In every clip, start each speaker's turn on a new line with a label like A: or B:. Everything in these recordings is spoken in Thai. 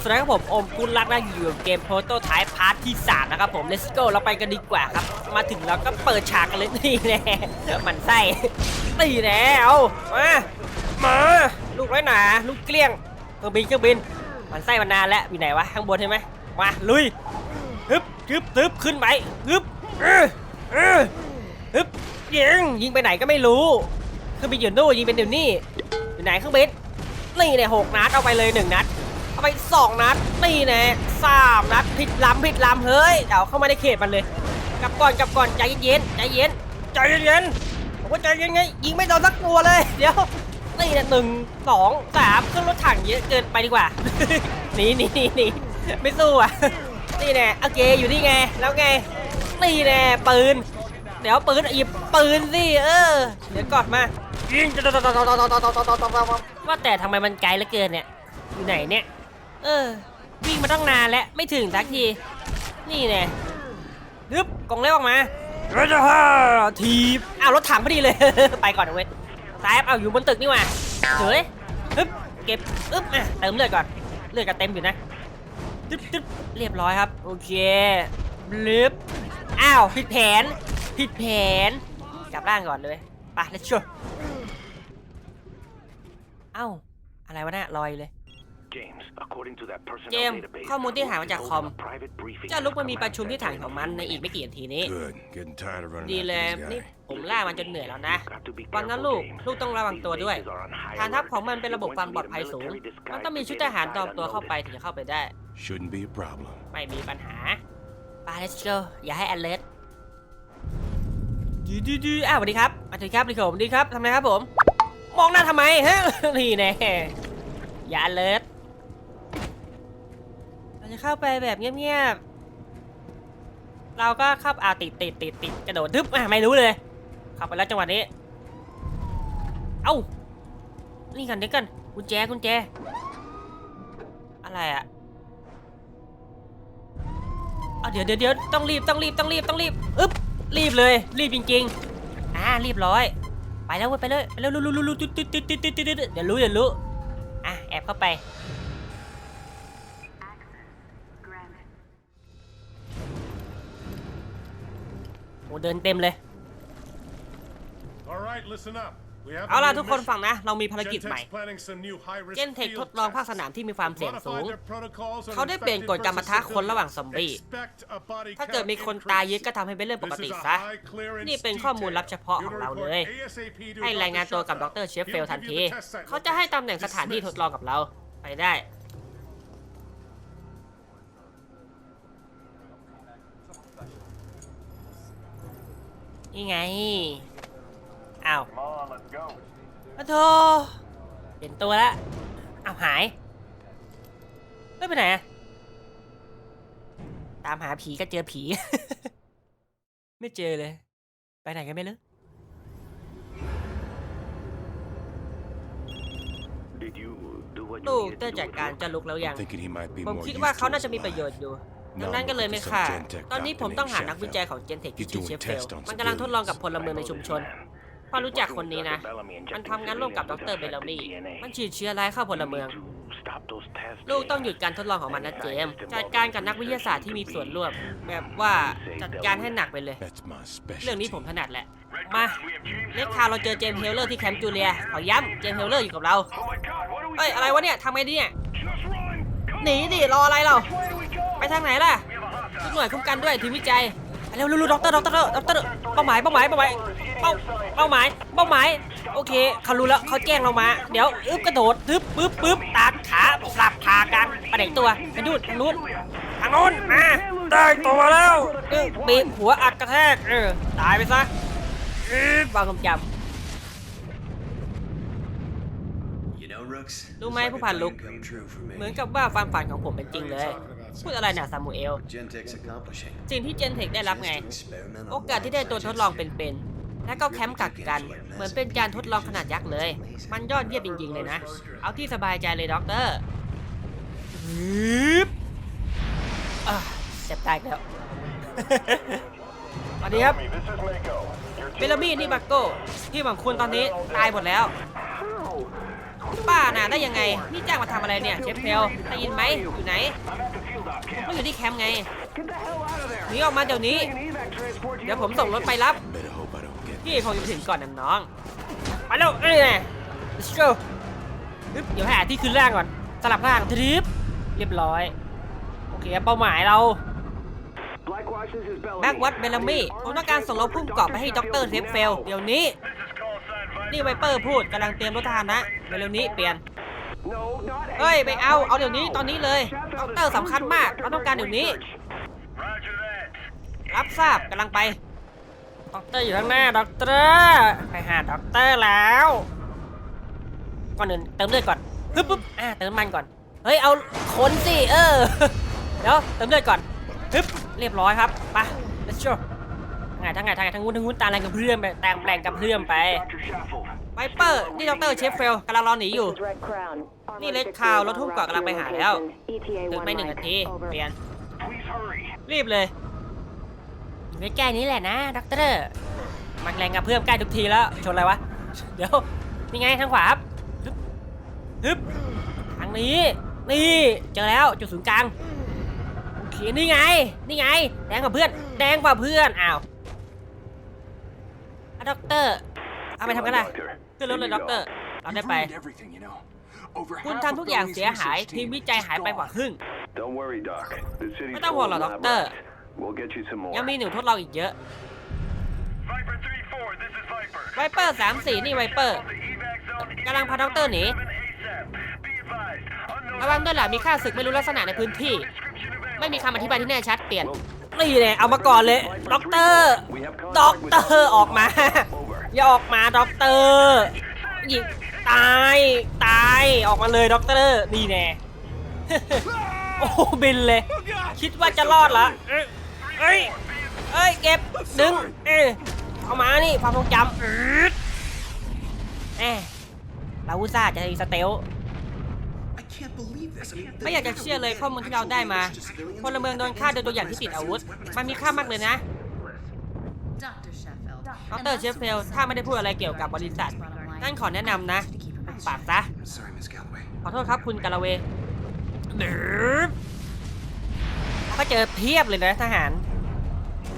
A: สวัสดีครับผมอมกุลรักนะอยู่เกมโ r โตไทป์พาร์ทที่ 3 นะครับผม let's go เราไปกันดีกว่าครับ มาถึงเราก็เปิดฉากกันเลยนี่แน่มันไส้ตีแน่เอามา มา ลูกไร้หนา ลูกเกลี้ยงเครื่องบินเครื่องบิน มันไส้มานานแล้วอยู่ไหนวะ ข้างบนใช่ไหมมาลุยฮึบฮึบฮึบขึ้นไปฮึบเออเออฮึบยิงยิงไปไหนก็ไม่รู้เครื่องบินอยู่นู่นยิงเป็นเดี๋ยวนี้อยู่ไหนเครื่องบินนี่เนี่ยหกนัดเอาไปเลยหนึ่งนัด เอาไปสองนัดนี่แน่สามนัดผิดล้ำผิดล้ำเฮ้ยเดี๋ยวเข้ามาในเขตมันเลยกลับก่อนกลับก่อนใจเย็นใจเย็นใจเย็นผมว่าใจเย็นไงยิงไม่โดนสักตัวเลยเดี๋ยวนี่เนี่ยหนึ่งสองสามขึ้นรถถังเยอะเกินไปดีกว่าหนีหนีหนีหนีไม่สู้อะนี่แน่โอเคอยู่นี่ไงแล้วไงนี่แน่ปืน เดี๋ยวปืนหยิบปืนสิเออเดี๋ยวกอดมายิงว่าแต่ทำไมมันไกลเหลือเกินเนี่ยอยู่ไหนเนี่ย เออ วิ่งมาตั้งนานแล้วไม่ถึงสักที นี่แน่ฮึบกองเล็บออกมาทีบอ้าวรถถังพอดีเลย ไปก่อนนะเว้ยสายเอาอยู่บนตึกนี่หว่าเฮ้ยฮึบเก็บอึ๊บอะเติมเลือดก่อน เลือดก็เต็มอยู่นะตึ๊บตึ๊บเรียบร้อยครับ โอเคบลิบอ้าวผิดแผน ผิดแผน กลับร่างก่อนเลยไป let's go เอ้า อะไรวะเนี่ยลอยเลย เจมส์ข้อมูลที่หามาจากคอม เจ้าลุกมันมีประชุมที่ฐานของมันในอีกไม่กี่นาทีนี้
B: Good. Getting tired of running
A: ดี
B: after
A: เลย
B: this
A: นี่
B: guy.
A: ผมล่ามันจนเหนื่อยแล้วนะฟังนะลูก ลูกต้องระวังตัวด้วย ฐานทัพของมันเป็นระบบความปลอดภัยสูง มันต้องมีชุดทหารตอมตัวเข้าไปถึงจะเข้าไปได้
B: Shouldn't be a problem.
A: ไม่มีปัญหาไป let's go อย่าให้ alert ดีดีดีอ้าวสวัสดีครับสวัสดีครับดีครับสวัสดีครับทำไมครับผม มองหน้าทำไมฮะนี่แน่อย่า alert เราจะเข้าไปแบบเงียบๆ เราก็เข้าอ่าติดติดติดติดกระโดดทึบอะไม่รู้เลยเข้าไปแล้วจังหวะนี้ เอ้า นี่กันเดี๋ยวกันกุญแจกุญแจ อะไรอะอะเดี๋ยวเดี๋ยวเดี๋ยวต้องรีบต้องรีบต้องรีบต้องรีบอึ๊บรีบเลยรีบจริงๆอ่ารีบร้อย ไปแล้วเว้ยไปเลยไปแล้วรู้รู้รู้รู้ตุ๊ดตุ๊ดตุ๊ดตุ๊ดตึ๊ดเดี๋ยวรู้เดี๋ยวรู้อะแอบเข้าไป เดินเต็มเลย
C: All right, listen up. We have
A: เอาล่ะ
C: a new
A: ทุกคน
C: mission.
A: ฟังนะ เรามีภารกิจใหม่
C: Gentek's planning some new high-risk
A: เจนเทค
C: field
A: ทดลองภาค
C: tests.
A: สนามที่มีความเสี่ยงสูง
C: Modify their protocols on
A: เขาได้เปลี่ยนกฎการปะทะคนระหว่างซอมบี้
C: Expect a body
A: ถ้าเกิดมีคนตายเยอะก็ทำให้เป็นเรื่องปก
C: This
A: ติ
C: is a
A: ซะ
C: high clearance
A: นี่เป็นข้อมูลลับเฉพาะของเราเลย
C: detail. You report ASAP to
A: ให้รายงานตัวกับด
C: Dr.
A: รเชฟเฟล
C: He'll
A: ทัน
C: give
A: ที
C: you the test site
A: เขาจะให้ตำแหน่งสถานที่ทดลองกับเรา ไปได้ นี่ไง อ้าวพระโทเห็นตัวแล้วอ้าวหายไม่ไปไหนอะตามหาผีก็เจอผี ไม่เจอเลย ไปไหนกันไม่รู้ ลูกเต้จัดการเจะลุกแล้วยัง
B: I'm thinking he might be
A: ผม
B: more
A: คิด
B: used
A: ว่า
B: to
A: เขาน่า
B: his
A: จะมีประโย
B: life.
A: ชน์อยู่
B: No,
A: ดังนั้นก็เลยไม่
B: because
A: ฆ่า
B: of Gentek
A: ตอนนี้ผมต้องหา
B: documenting
A: นักวิจัยของ
B: Sheffield.
A: Gentek ที่
B: He's
A: ชื่อ
B: doing
A: เชฟเฟล
B: tests on
A: มันกำลังทดลองกับ
B: civilians.
A: พลเมืองในชุมชนพอรู้จักคนนี้นะ มันทำงานร่วมกับดรเบลลามี่มันฉีดเชื้อร้ายเข้าพลเมือง ลูกต้องหยุดการทดลองของมันนะเจมส์จัดการกับนักวิทยาศาสตร์ที่มีส่วนร่วม แบบว่าจัดการให้หนักไปเลย
B: That's my
A: เรื่องนี้ผม
B: specialty.
A: ถนัดแหละ มาเลคคาวเราเจอเจมส์เฮลเลอร์ที่แคมป์จูเลีย ขอย้ำเจมส์เฮลเลอร์อยู่กับเรา เอ้ย อะไรวะเนี่ยทำไงดีเนี่ย หนีดิ รออะไรเรา ไปทางไหนล่ะทุกหน่วยคุ้มกันด้วยทีมวิจัยไปเร็วๆๆด็อกเตอร์ด็อกเตอร์ด็อกเตอร์เป้าหมายเป้าหมายเป้าหมายเป้าเป้าหมายเป้าหมายโอเคเขารู้แล้วเขาแจ้งเรามา เดี๋ยวอึ๊บกระโดดตึ๊บปึ๊บปึ๊บตากขาสลับขากันไปไหนตัวไปนู่นทางนู้นทางนู้นมาได้ตัวแล้วเออบีบหัวอัดกระแทกเออตายไปซะเออวางคำจ
D: You know, Rooks,
A: รู้ไหมผู้พันลุก
D: come true for ำ me.
A: เหมือนกับว่าความฝันของผมเป็นจริงเลย พูดอะไรน่ะซามูเอล
D: Gentek's accomplishing.
A: สิ่งที่เจนเทคได้รับไง
D: Just experiment on
A: โอกาสที่ได้ตัวทดลองเป็นๆ และก็แคมป์กักกัน เหมือนเป็นการทดลองขนาดยักษ์เลย มันยอดเยี่ยมจริงๆเลยนะ เอาที่สบายใจเลยด็อกเตอร์ฮึบอะเจ็บตายอีกแล้วสวัสดีครับเบลลามี่นี่บักโก้ที่ของคุณตอนนี้ตายหมดแล้วบ้าน่ะได้ยังไง นี่จ้างมาทำอะไรเนี่ยเชฟเฟลได้ยินไหมอยู่ไหน ก็อยู่ที่แคมป์ไง หนีออกมาเดี๋ยวนี้ เดี๋ยวผมส่งรถไปรับ
B: Better hope I don't get
A: พี่คงจะไปถึงก่อนนะน้องไปแล้วนี่ไง let's go อึ๊บเดี๋ยวหาที่ขึ้นล่างก่อน สลับล่างทริปเรียบร้อย โอเคเป้าหมายเราแบ็กวัดเบลลามี่ผมต้องการส่งรถพุ่งเกาะไปให้ด็อกเตอร์เซฟเฟลเดี๋ยวนี้ นี่ไวเปอร์พูดกำลังเตรียมรถทหารนะเร็วๆนี้เปลี่ยน เฮ้ยไปเอาเอาเดี๋ยวนี้ตอนนี้เลยด็อกเตอร์สำคัญมากเราต้องการเดี๋ยวนี้ รับทราบกำลังไปด็อกเตอร์อยู่ข้างหน้าด็อกเตอร์ไปหาด็อกเตอร์แล้วก่อนอื่นเติมเลือดก่อนปึ๊บปึ๊บอ่าเติมมันก่อนเฮ้ยเอาคนสิเออเดี๋ยวเติมเลือดก่อนปึ๊บเรียบร้อยครับไป let's go ทางไหนทางไหนทางไหนทางนู้นทางนู้นตามแรงกับเพื่อนไปแต่งแรงกับเพื่อนไป ไวเปอร์ นี่ด็อกเตอร์เชฟเฟลกำลังรอหนีอยู่ นี่เลดคาวรถทุ่มเกาะกำลังไปหาแล้วถึงไม่หนึ่งนาที เปลี่ยน รีบเลยอยู่ใกล้ๆนี้แหละนะด็อกเตอร์มันแรงกับเพื่อนใกล้ทุกทีแล้ว ชนอะไรวะ เดี๋ยว นี่ไงทางขวาครับฮึบฮึบทางนี้ นี่ เจอแล้วจุดศูนย์กลางโอเคนี่ไง นี่ไง แดงกว่าเพื่อน แดงกว่าเพื่อน อ้าวอะด็อกเตอร์เอาไปทำกันได้ ขึ้นรถเลยด็อกเตอร์ เราได้ไป
E: everything, you know. Over
A: คุณ
E: half
A: ทำ
E: of
A: ทุกอย่าง
E: Bellamy
A: เสียหาย
E: research
A: ทีม
E: team
A: วิจัยหายไป
E: is
A: กว่า
E: gone.
A: ครึ่ง
F: Don't worry, Doc. The city's
A: ไม่ต้องห่วงหรอก
F: full
A: ด็
F: of
A: อกเตอร์
F: lab We'll get you some more.
A: ยังมีหนูทดลองอีกเยอะ
C: Viper 3-4, this is Viper.
A: ไวเปอร์สามสี่นี่ไวเปอร์
C: The evac zone
A: กำลังพาด็อกเตอร์หนี
C: 7 ASAP. Be advised, unknown
A: ระวังด้วยล่ะมีค่าศึกไม่รู้ลักษณะในพื้นที่
C: description available.
A: ไม่มีคำอธิบายที่แน่ชัดเปลี่ยนนี่เลยเอามาก่อนเลยด็อกเตอร์ด็อกเตอร์ออกมา อย่าออกมาด็อกเตอร์หยิงตายตายออกมาเลยด็อกเตอร์นี่แน่ โอ้บินเลย คิดว่าจะรอดเหรอเอ้ยเอ้ยเก็บดึงเอ้ยเอามานี่ความทรงจำอืดแหมเราอุตส่าห์จะสเตลไม่อยากจะเชื่อเลยข้อมูลที่เราได้มาพลเมืองโดนฆ่าโดยตัวอย่างที่ติดอาวุธ มันมีค่ามากเลยนะ ดรเชฟเฟลถ้าไม่ได้พูดอะไรเกี่ยวกับบริษัท นั่นขอแนะนำนะปากซะ
D: Sorry, Miss Galloway.
A: ขอโทษครับคุณกาลาเวดืบก็เจอเพียบเลยนะทหาร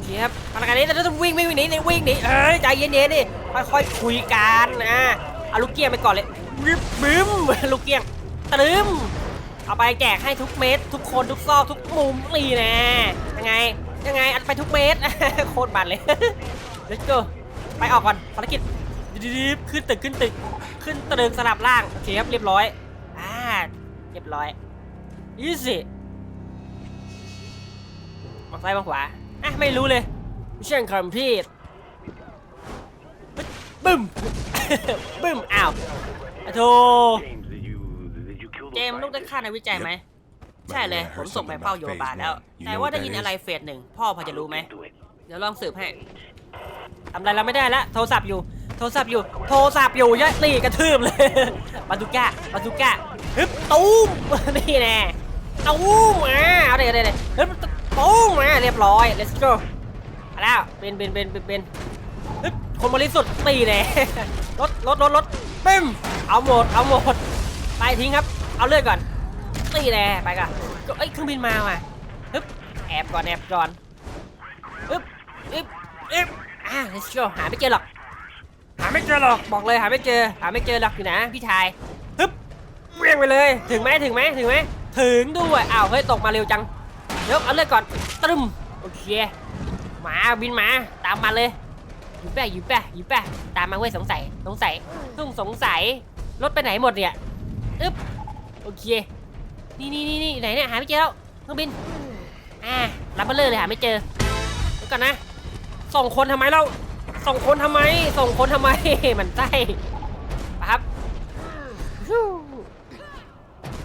A: เพียบพนักงานนี้เราต้องวิ่งวิ่งวิ่งหนีหนีวิ่งหนีเอ้ยใจเย็นๆดิค่อยๆคุยกันนะเอาลูกเกี้ยงไปก่อนเลยบึ้มบึ้มลูกเกี้ยงตรึมเอาไปแจกให้ทุกเม็ดทุกคนทุกซอกทุกมุมนี่แน่ยังไงยังไงอัดไปทุกเม็ดโคตรบันเลย let's go ไปออกก่อนภารกิจดิบๆขึ้นตึกขึ้นตึก ขึ้นตึกสลับล่างโอเคครับเรียบร้อยอ่าเรียบร้อยยี่สิมองซ้ายมองขวาอะไม่รู้เลยมิชชั่นคอมพลีทบึ้มบึ้มอ้าวอะโธ
F: James, did you did you kill
A: เจมส์ลูกได้ฆ่าในวิจัยไหมใช่เลย ผมส่งไปเฝ้าโยบาลแล้ว แต่ว่าได้ยินอะไรเฟสหนึ่ง พ่อพอจะรู้ไหม เดี๋ยวลองสืบให้ ทำอะไรเราไม่ได้ละโทรศัพท์อยู่ โทรศัพท์อยู่ โทรศัพท์อยู่ยะนี่กระทืบเลย บาซูก้า บาซูก้า ฮึบตูมนี่แน่ตูมมาเอาเดี๋ยวเดี๋ยวเดี๋ยวฮึบตูมมาเรียบร้อย let's go มาแล้วเป็นเป็นเป็นเป็นเป็นฮึบคนบริสุทธิ์ตีแน่รถรถรถรถปิ้มเอาหมด เอาหมด ไปทิ้งครับ เอาเลือดก่อนตีแน่ไปก่อนเอ้ยเครื่องบินมาว่ะฮึบแอบก่อนแอบก่อนอึ๊บอึ๊บอึ๊บ อ่า let's go หาไม่เจอหรอก หาไม่เจอหรอก บอกเลยหาไม่เจอ หาไม่เจอหรอกอยู่นะพี่ชายฮึบเรียงไปเลย ถึงไหมถึงไหมถึงไหมถึงด้วยอ้าวเฮ้ยตกมาเร็วจังเดี๋ยวเอาเลือดก่อนตรึมโอเคมาบินมาตามมาเลยอยู่แปะอยู่แปะอยู่แปะตามมาเว้ยสงสัยสงสัยเพิ่งสงสัยรถไปไหนหมดเนี่ยอึ๊บโอเคนี่นี่นี่นี่ไหนเนี่ยหาไม่เจอแล้วเครื่องบินอ่ารับมาเลยเลยหาไม่เจอเดี๋ยวก่อนนะ ส่งคนทำไมเราส่งคนทำไม ส่งคนทำไม มันไส้ไปครับ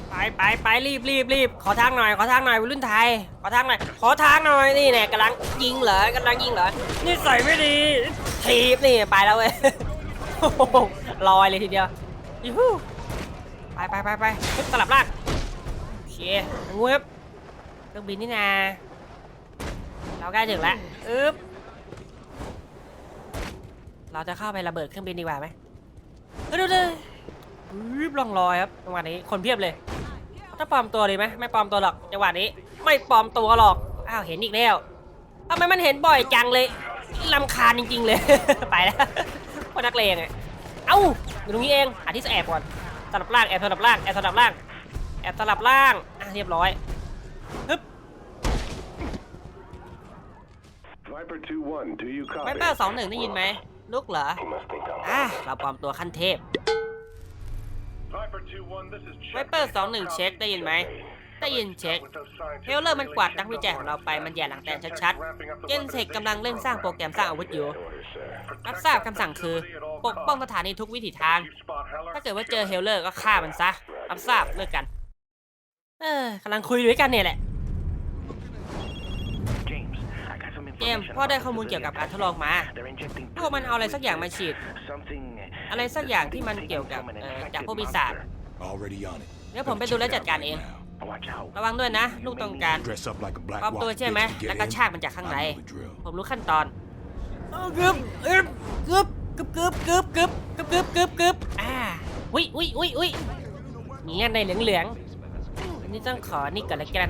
A: ไปไปไปรีบรีบรีบขอทางหน่อยขอทางหน่อยวัยรุ่นไทยขอทางหน่อยขอทางหน่อยนี่แน่กำลังยิงเหรอกำลังยิงเหรอนี่ใส่ไม่ดีทีบนี่ไปแล้วเว้ยลอยเลยทีเดียวยูฮูไปไปไปไปสลับล่างโอเคงูครับเครื่องบินนี่นาเราใกล้ถึงแล้วอึ๊บ เราจะเข้าไประเบิดเครื่องบินดีกว่าไหมเฮ้ยดูดิรีบลองรอยครับจังหวะนี้คนเพียบเลย ถ้าปลอมตัวดีไหมไม่ปลอมตัวหรอกจังหวะนี้ ไม่ปลอมตัวหรอกอ้าวเห็นอีกแล้วทำไมมันเห็นบ่อยจังเลยลำคาญจริง ๆ เลย ไปแล้วคนนักเลงไงเอ้าอยู่ตรงนี้เองหาที่แอบก่อนสลับล่างแอบสลับล่างแอบสลับล่างแอบสลับล่างอะเรียบร้อยฮึบ
F: Viper 2-1, do you
A: ไว
F: copy?
A: เปอร์สองหนึ่งได้ยินไหม ลูกเหรอ
F: He must think I'm
A: อะ เราปลอมตัวขั้นเทพ
C: Viper 2-1, this is
A: ไวเปอร์สองหนึ่งเช็คได้ยินไหม ได้ยินเช็ค เฮลเลอร์มันกวาดนักวิจัยของเราไป มันแย่หลังแตนชัดๆ เจนเซกกำลังเร่งสร้างโปรแกรมสร้างอาวุธอยู่ รับทราบคำสั่งคือ ปกป้องสถานีทุกวิถีทาง ถ้าเกิดว่าเจอเฮลเลอร์ก็ฆ่ามันซะ รับทราบเลิกกัน เออกำลังคุยด้วยกันเนี่ยแหละ เจมส์พ่อได้ข้อมูลเกี่ยวกับการทดลองมา
F: They're injecting
A: พวกมันเอาอะไรสักอย่างมาฉีด
F: something
A: อะไรสักอย่างที่มันเกี่ยวกับเอ่อจากพวกปีศาจ
B: Already on it.
A: เดี๋ยวผมไปดูแลจัดการเอง
F: Watch out.
A: ระวังด้วยนะ ลูกต้องการ
B: Dress up like a black
A: ปลอมตัว
B: watch
A: ใช่ไหม
B: bitch and get
A: แล้วก็
B: in.
A: ชากมันจากข้างใน
B: I know the drill.
A: ผมรู้ขั้นตอนกึบกึบกึบกึบกึบกึบกึบกึบกึบกึบกึบอ่าอุ้ยอุ้ยอุ้ยอุ้ยมีเงี้ยในเหลืองเหลืองๆ อันนี้ต้องขอนี่ก่อนละกัน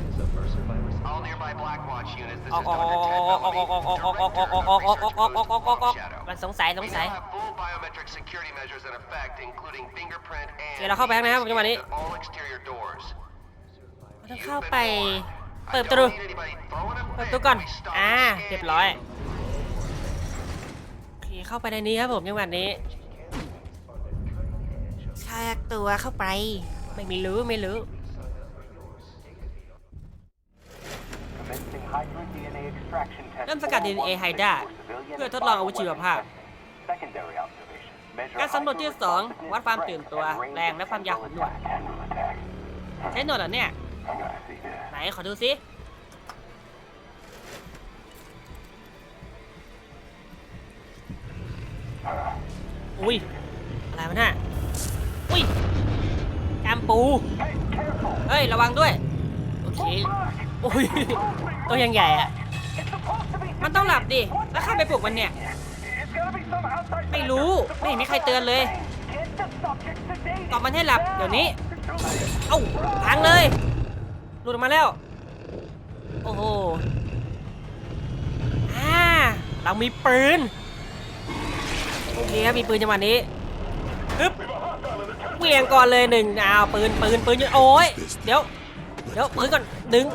G: All nearby Blackwatch units, this
A: ออก
G: is
A: ออกอ
G: Dr.
A: อก
G: Ted
A: ออกออกออกออกออกออกออกออกออกออกออกออกออกออกออกออกออกออก
G: Shadow.
A: มันสงสัยสง
G: We
A: สัย
G: now have full biometric security measures in effect, including fingerprint
A: โอ
G: and
A: เคเราเข้าไปข้างในครับจังหวะนี้
G: all exterior doors.
A: เราต้อง
G: You've
A: เข้า
G: been
A: ไป
G: warned.
A: เปิด
G: I
A: ประตู
G: don't need anybody throwing a
A: เปิด
G: fit
A: ประตูก่อน
G: when we stop
A: อ่า
G: this
A: เรียบ
G: scan
A: ร้อย
G: unit.
A: โอเคเข้าไปในนี้ครับผมจังหวะนี้ชากตัวเข้าไปไม่มีรู้ไม่รู้
F: Commencing hybrid DNA extraction test
A: เริ่มสกัด DNA ไฮด้าเพื่อทดลองอาวุธชีวภาพ
F: Secondary observation. Measure
A: การสำรวจที่2วัดความตื่นตัวแรงและความยาวของหนวด
F: attack.
A: ใช้หนวดเหรอเนี่ย
F: I gotta see this.
A: ไหนขอดูสิอุ้ย อะไรวะน่ะอุ้ยแอมปู เฮ้ย ระวังด้วย โอเค อุ้ยตัวยังใหญ่อะมันต้องหลับดิ แล้วข้าไปปลุกมันเนี่ย ไม่รู้ ไม่เห็นมีใครเตือนเลยตอบมันให้หลับ เดี๋ยวนี้ เอ้าพังเลยหลุดออกมาแล้ว โอ้โหอ่าเรามีปืนโอเคครับมีปืนจังหวะนี้ฮึบเวียงก่อนเลยหนึ่งอ้าวปืนปืนปืนอยู่โอ้ยเดี๋ยว เดี๋ยวปืนก่อนดึง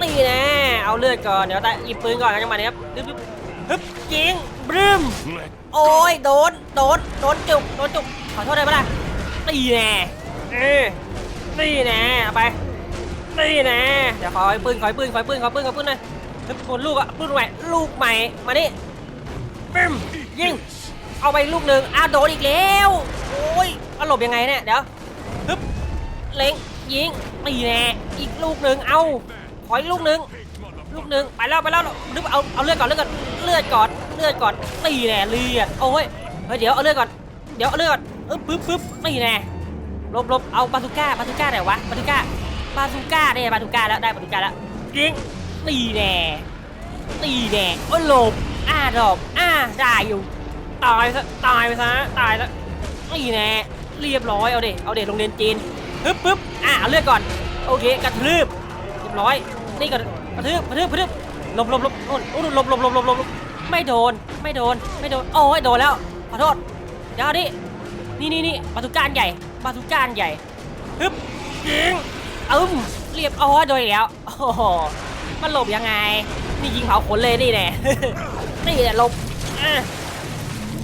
A: นี่แน่เอาเลือดก่อนเดี๋ยวแต่หยิบปืนก่อนนะจังหวะนี้ครับฮึบฮึบฮึบยิงบรึมโอ้ยโดนโดนโดนจุกโดนจุกขอโทษได้ปะล่ะตีแน่เออตีแน่เอาไปตีแน่เดี๋ยวขอไอ้ปืนขอไอ้ปืนขอไอ้ปืนขอปืนขอปืนหน่อยฮึบคนลูกอะปืนใหม่ลูกใหม่มานี่ปึ๊มยิงเอาไปลูกหนึ่งอ้าวโดนอีกแล้วโอ้ยเอาหลบยังไงเนี่ยเดี๋ยวฮึบเล็งยิงตีแน่อีกลูกหนึ่งเอา ออีกลูกหนึ่งลูกหนึ่งไปแล้วไปแล้วนึกเอาเอาเลือดก่อนเลือดก่อนเลือดก่อนเลือดก่อนตีแน่เลือดโอ้ยเฮ้ยเดี๋ยวเอาเลือดก่อนเดี๋ยวเอาเลือดก่อนเออปึ๊บปึ๊บตีแน่ลบลบเอาบาซูก้าบาซูก้าไหนวะบาซูก้าบาซูก้าได้บาซูก้าแล้วได้บาซูก้าแล้วยิงตีแน่ตีแน่โอ้ยหลบอ้าดอกอ้าได้อยู่ตายซะตายไปซะตายแล้วตีแน่เรียบร้อยเอาเด็เอาเด็โรงเรียนจีนปึ๊บปึ๊บอะเอาเลือดก่อนโอเคกระทืบเรียบร้อย นี่ก่อนกระทืบกระทืบกระทืบหลบหลบหลบโอ้หลบหลบหลบหลบหลบหลบไม่โดนไม่โดนไม่โดนโอ้ยโดนแล้วขอโทษเดี๋ยวดินี่นี่นี่บาตุก้านใหญ่บาตุก้านใหญ่ฮึบยิงอึ้มเรียบอ๋อโดนแล้วโอ้โหมันหลบยังไง นี่ยิงเผาขนเลยนี่แน่นี่แหละหลบ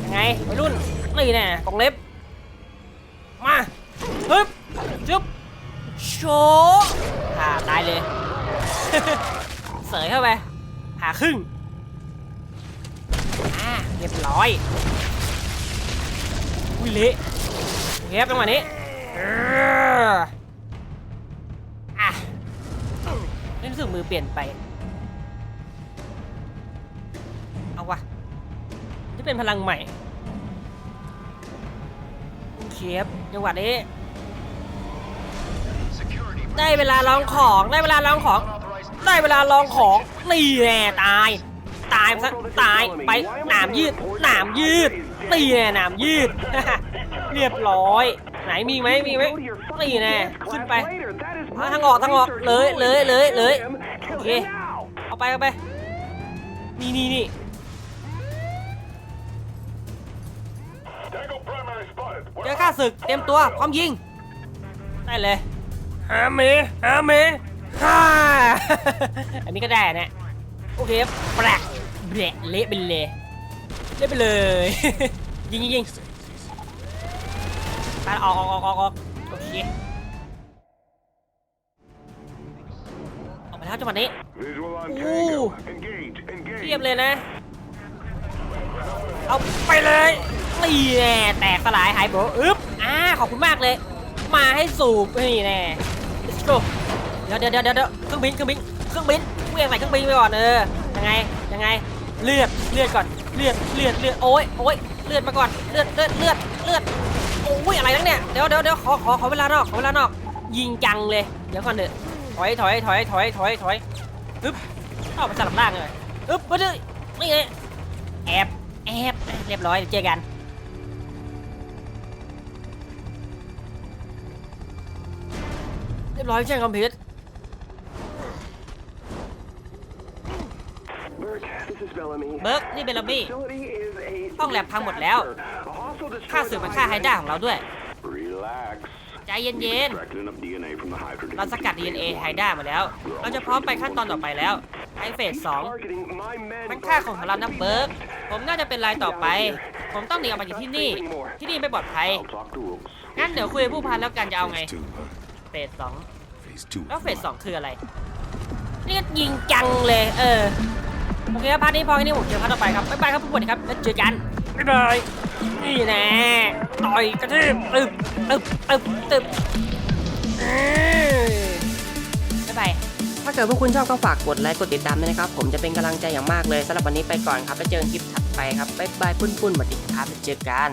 A: ยังไงวัยรุ่นนี่แน่กองเล็บมาฮึบจึ๊บโชว์ตายเลย เสยเข้าไปหาครึ่งอ่าเรียบร้อยอุ้ยเละเทปจังหวะนี้เอออะเล่นรู้สึกมือเปลี่ยนไป เอาวะที่เป็นพลังใหม่เทียบจังหวะนี้ได้เวลาลองของ ได้เวลาลองของ ได้เวลาลองของนี่แน่ตาย ตายไปซะตายไปหนามยืดหนามยืดนี่แน่หนามยืด เรียบร้อย ไหนมีไหมมีไหมนี่แน่ขึ้นไปทางออกทางออกเลยเลยเลยเลยโอเคเอาไปเอาไปนี่นี่นี่เจอข้าศึกเตรียมตัวพร้อมยิงได้เลยฮาเมฮาเม ฮ่าอันนี้ก็ได้นะ โอเคแปลกเบะเละไปเลยเละไปเลย ยิงยิงยิงไปออกออกออกออกออกโอเคออกไปแล้วจังหวะนี้
C: Visual on
A: Ooh.
C: Tango. Engage. Engage.
A: เทียบเลยนะ เอาไปเลยนี่แน่แตกสลายหายโบรอึ๊บอ่าขอบคุณมากเลย มาให้สูบนี่แน่ let's go เดี๋ยวเดี๋ยวเดี๋ยวเดี๋ยวเครื่องบินเครื่องบินเครื่องบินเวียงใส่เครื่องบินไปก่อนเออยังไงยังไงเลือดเลือดก่อนเลือดเลือดเลือดโอ้ยโอ้ยเลือดมาก่อนเลือดเลือดเลือดเลือดโอ้ยอะไรทั้งเนี่ยเดี๋ยวเดี๋ยวเดี๋ยวขอขอขอเวลานอกขอเวลานอก ยิงจังเลยเดี๋ยวก่อนเถอะถอยถอยถอยถอยถอยถอยอึ๊บเข้าไปสลับล่างเลยอึ๊บมาดินี่ไงแอบแอบเรียบร้อยเจอกันเรียบร้อยใช่คอมพิว
E: Burke, this is Bellamy.
A: เบิร์กนี่เบลลามี่
E: Facility is a
A: ห้องแลบพังหมดแล้ว
E: A hostile
A: ค่าสืบมันฆ่าไฮด้าของเราด้วย
E: Relax.
A: ใจเย็น
E: Extracted enough DNA from the Hydra
A: ๆ
E: to
A: เราสกัด DNA ไฮด้ามาแล้ว เราจะพร้อมไปขั้นตอนต่อไปแล้วไอเฟสสอง
E: targeting my men.
A: มันค่าของเรานะเบิร์กผมน่าจะเป็นรายต่อไป ผมต้องหนีออกมาจากที่นี่ ที่นี่ไม่ปลอดภัย
E: I'll talk to Rooks.
A: งั้นเดี๋ยวคุยกับผู้พันแล้วกันจะเอาไง
B: Phase two, huh?
A: เฟสสอง
B: Phase two.
A: แล้วเฟสสองคืออะไร นี่ก็ยิงจังเลย เออ โอเคครับพาร์ทนี้พอแค่นี้ผมเจอพาร์ทต่อไปครับบ๊ายบายครับผู้บริครับแล้วเจอกันบ๊ายบายนี่แน่ต่อยกระทืบตึบตึบตึบตึบเอ้ยบ๊ายบายถ้าเกิดพวกคุณชอบก็ฝากกดไลค์กดติดตามด้วยนะครับ ผมจะเป็นกำลังใจอย่างมากเลยสำหรับวันนี้ไปก่อนครับแล้วเจอกันคลิปถัดไปครับบ๊ายบายปุ้นๆสวัสดีครับแล้วเจอกัน